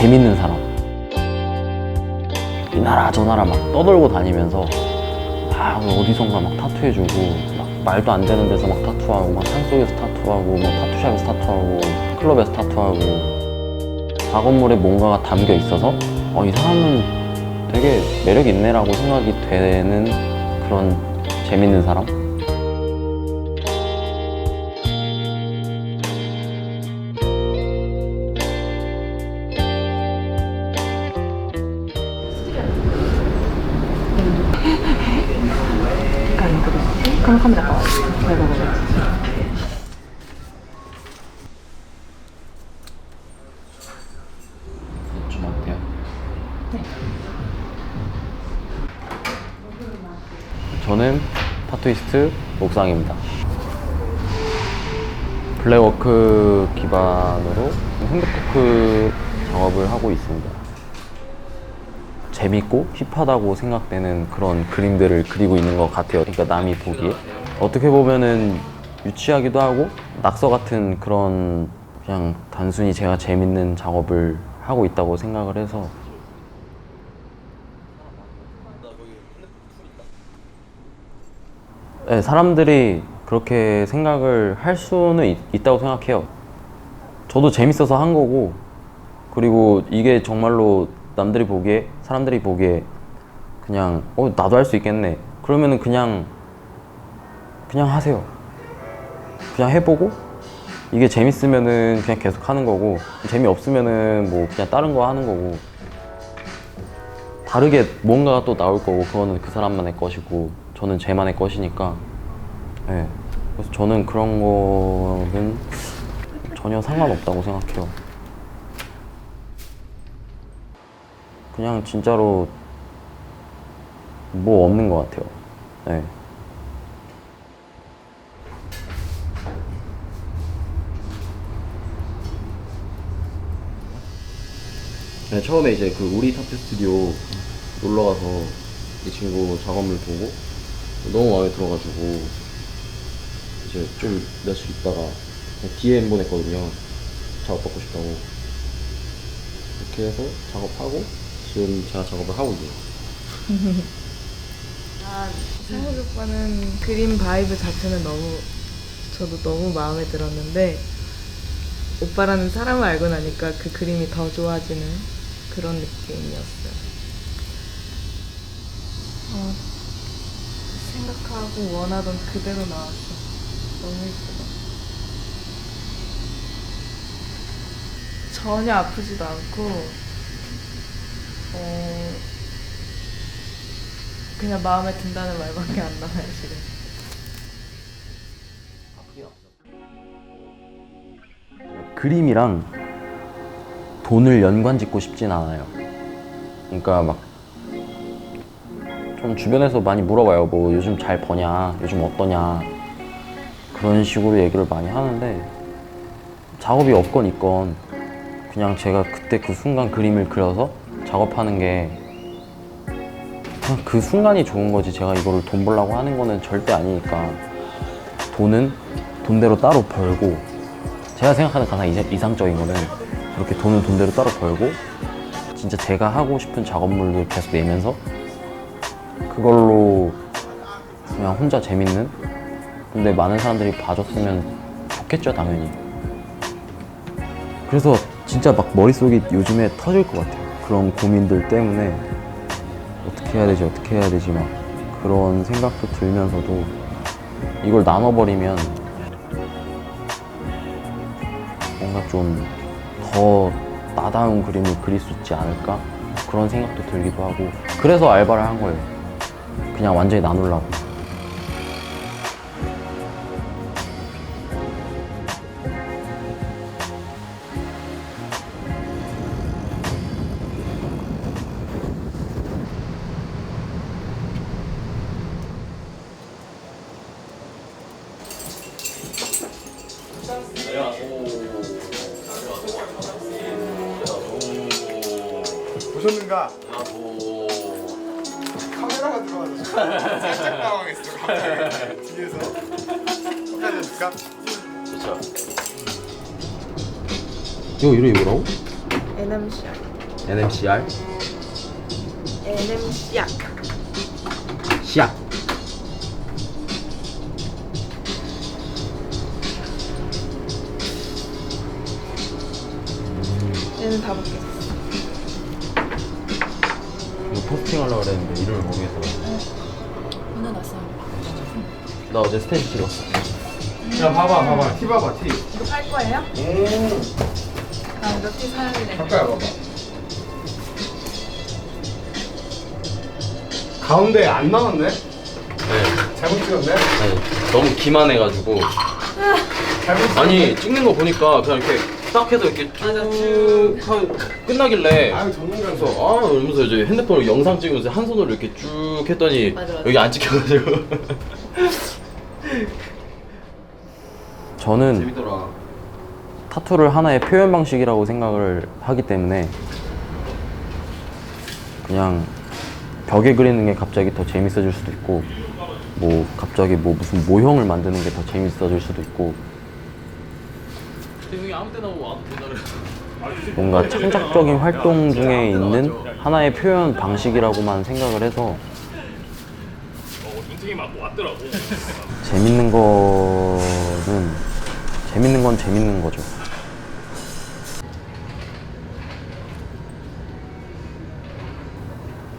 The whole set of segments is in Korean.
재밌는 사람. 이 나라 저 나라 막 떠돌고 다니면서 막 어디선가 막 타투해주고 막 말도 안 되는 데서 막 타투하고 막 산속에서 타투하고 뭐 타투샵에서 타투하고 클럽에서 타투하고 작업물에 뭔가가 담겨 있어서 어, 이 사람은 되게 매력 있네라고 생각이 되는 그런 재밌는 사람? 그럼 카메라. 이거 이거. 좀 어때요? 저는 타투이스트 옥상입니다. 블랙워크 기반으로 핸드포크 작업을 하고 있습니다. 재밌고 힙하다고 생각되는 그런 그림들을 그리고 있는 것 같아요. 그러니까 남이 보기에 어떻게 보면은 유치하기도 하고 낙서 같은 그런 그냥 단순히 제가 재밌는 작업을 하고 있다고 생각을 해서 네, 사람들이 그렇게 생각을 할 수는 있, 있다고 생각해요. 저도 재밌어서 한 거고, 그리고 이게 정말로 남들이 보기에, 사람들이 보기에 그냥, 어, 나도 할 수 있겠네. 그러면은 그냥, 그냥 하세요. 그냥 해보고, 이게 재밌으면은 그냥 계속 하는 거고, 재미없으면은 뭐 그냥 다른 거 하는 거고, 다르게 뭔가가 또 나올 거고, 그거는 그 사람만의 것이고, 저는 제만의 것이니까, 예. 그래서 저는 그런 거는 전혀 상관없다고 생각해요. 그냥 진짜로 뭐 없는 것 같아요. 네. 네, 처음에 이제 그 우리 타투 스튜디오 놀러 가서 이 친구 작업물 보고 너무 마음에 들어가지고 이제 좀 며칠 있다가 DM 보냈거든요. 작업받고 싶다고. 이렇게 해서 작업하고 지금 제가 작업을 하고 있네요. 아, 상혁 오빠는 그림 바이브 자체는 너무 저도 너무 마음에 들었는데 오빠라는 사람을 알고 나니까 그 그림이 더 좋아지는 그런 느낌이었어요. 어, 생각하고 원하던 그대로 나왔어. 너무 예쁘다. 전혀 아프지도 않고 어, 그냥 마음에 든다는 말밖에 안 나와요 지금. 그림이랑 돈을 연관 짓고 싶진 않아요. 그러니까 막 좀 주변에서 많이 물어봐요. 뭐 요즘 잘 버냐, 요즘 어떠냐 그런 식으로 얘기를 많이 하는데 작업이 없건 있건 그냥 제가 그때 그 순간 그림을 그려서 작업하는 게 그 순간이 좋은 거지. 제가 이거를 돈 벌라고 하는 거는 절대 아니니까 돈은 돈대로 따로 벌고 제가 생각하는 가장 이상- 이상적인 거는 그렇게 돈은 돈대로 따로 벌고 진짜 제가 하고 싶은 작업물을 계속 내면서 그걸로 그냥 혼자 재밌는? 근데 많은 사람들이 봐줬으면 좋겠죠 당연히. 그래서 진짜 막 머릿속이 요즘에 터질 것 같아요. 그런 고민들 때문에 어떻게 해야 되지 어떻게 해야 되지 막 그런 생각도 들면서도 이걸 나눠버리면 뭔가 좀 더 나다운 그림을 그릴 수 있지 않을까? 그런 생각도 들기도 하고. 그래서 알바를 한 거예요 그냥 완전히 나누려고 보셨는가? 야, 뭐. 카메라가 들어와서 살짝 당황했어 갑자기 뒤에서 깜짝이야 좋죠. 이거 이름이 뭐라고? NMCR. NMCR NMCR. 시약. 얘는 다 먹겠 포스팅 하려고 그랬는데 이름을 모르겠어. 보내놨어요. 나 어제 스테이지 찍었어. 야 봐봐 봐봐 티 봐봐 티 이거 팔 거예요? 오, 아, 이거 티 사야 돼. 가까이 봐봐 가운데 안 나왔네? 네. 잘못 찍었네? 아니, 너무 기만해가지고. 잘못 찍었네? 아니 찍는 거 보니까 그냥 이렇게 딱 해서 이렇게 쭉 하고 끝나길래 아유 전문가서 그래서 아 이러면서 이제 핸드폰으로 영상 찍으면서 한 손으로 이렇게 쭉 했더니 맞아, 맞아. 여기 안 찍혀가지고 저는 재밌더라. 타투를 하나의 표현 방식이라고 생각을 하기 때문에 그냥 벽에 그리는 게 갑자기 더 재밌어질 수도 있고 뭐 갑자기 뭐 무슨 모형을 만드는 게 더 재밌어질 수도 있고 된다 뭔가 창작적인 활동 중에 있는 하나의 표현 방식이라고만 생각을 해서. 재밌는 거는 재밌는 건 재밌는 거죠.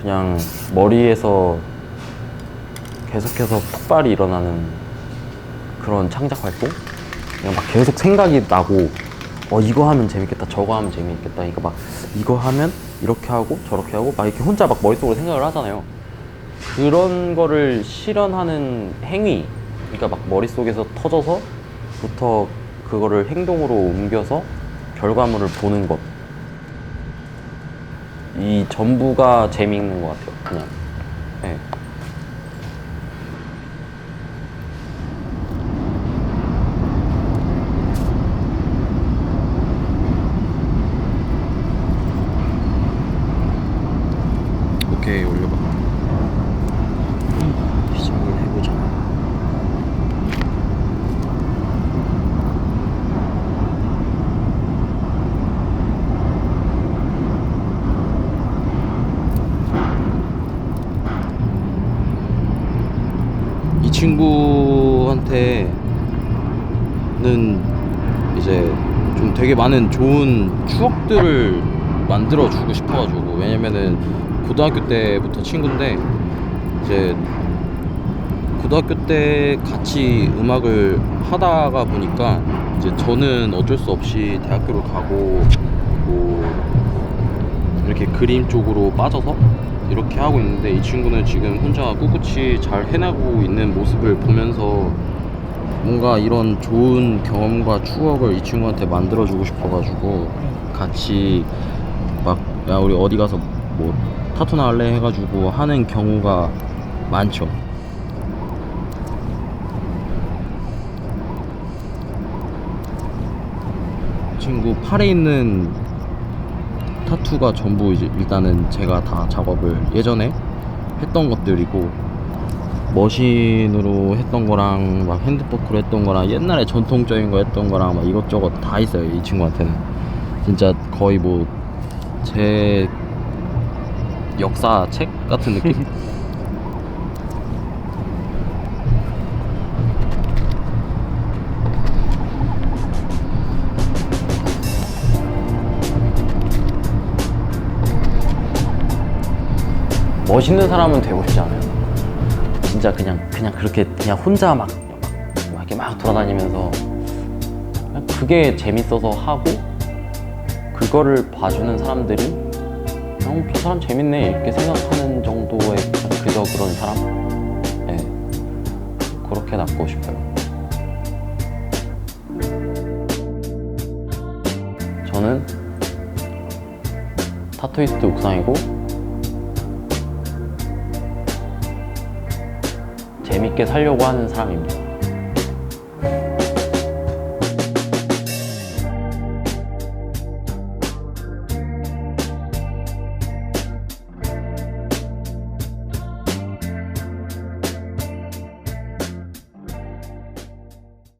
그냥 머리에서 계속해서 폭발이 일어나는 그런 창작 활동? 그냥 막 계속 생각이 나고 어 이거 하면 재밌겠다 저거 하면 재밌겠다 그러니까 막 이거 하면 이렇게 하고 저렇게 하고 막 이렇게 혼자 막 머릿속으로 생각을 하잖아요 그런 거를 실현하는 행위 그러니까 막 머릿속에서 터져서부터 그거를 행동으로 옮겨서 결과물을 보는 것. 이 전부가 재미있는 것 같아요. 그냥. 네. 오케이 올려봐. 시작을 해보자. 이 친구한테는 이제 좀 되게 많은 좋은 추억들을 만들어 주고 싶어가지고. 왜냐면은 고등학교 때부터 친구인데 이제 고등학교 때 같이 음악을 하다가 보니까 이제 저는 어쩔 수 없이 대학교를 가고 뭐 이렇게 그림 쪽으로 빠져서 이렇게 하고 있는데 이 친구는 지금 혼자 꿋꿋이 잘 해나가고 있는 모습을 보면서 뭔가 이런 좋은 경험과 추억을 이 친구한테 만들어주고 싶어가지고 같이 막 야 우리 어디 가서 뭐 타투나 할래 해가지고 하는 경우가 많죠. 친구 팔에 있는 타투가 전부 이제 일단은 제가 다 작업을 예전에 했던 것들이고 머신으로 했던 거랑 막 핸드포크로 했던 거랑 옛날에 전통적인 거 했던 거랑 막 이것저것 다 있어요 이 친구한테는 진짜 거의 뭐 제 역사 책 같은 느낌 멋있는 사람은 되고 싶지 않아요. 진짜 그냥 그냥 그렇게 그냥 혼자 막, 막, 막 이렇게 막 돌아다니면서 그게 재밌어서 하고 그거를 봐주는 사람들이 그냥 저 사람 재밌네 이렇게 생각하는 정도의 그저 그런 사람, 네 그렇게 낫고 싶어요. 저는 타투이스트 옥상이고 재밌게 살려고 하는 사람입니다.